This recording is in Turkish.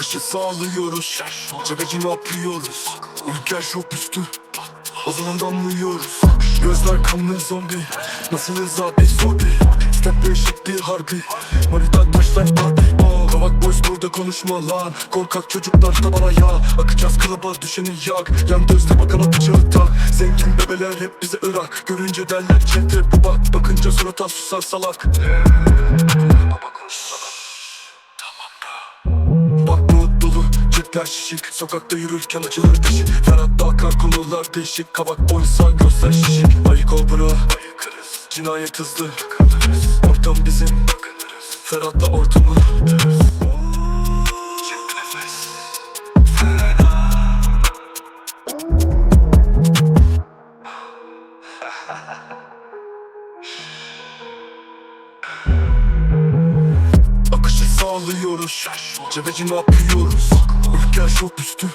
Akışı sağlıyoruz. Cebeci ne yapıyoruz Ülker şok üstü. O zaman damlıyoruz Gözler kanlı zombi. Nasılız abi sorbi Step değişikti harbi. Manita taşlar abi Kavak boys burada konuşma lan. Korkak çocuklar tabana ya Akacağız kılıba düşeni yak. Yan gözle bakana bıçağı tak Zengin bebeler hep bize ırak. Görünce derler çete. Bu bak Bakınca surata susar salak. Baba konuşsana Bak cepler şişik Sokakta yürürken açılır dişi Ferhat'ta akar konular değişik. Kabak boysa gözler şişik. Ayı kobra Ayıkırız Cinayet hızlı. Ortam bizim. Ferhat'la ortamı. Akışı sağlıyoruz. Cebeci ne yapıyoruz Ülker şok üstü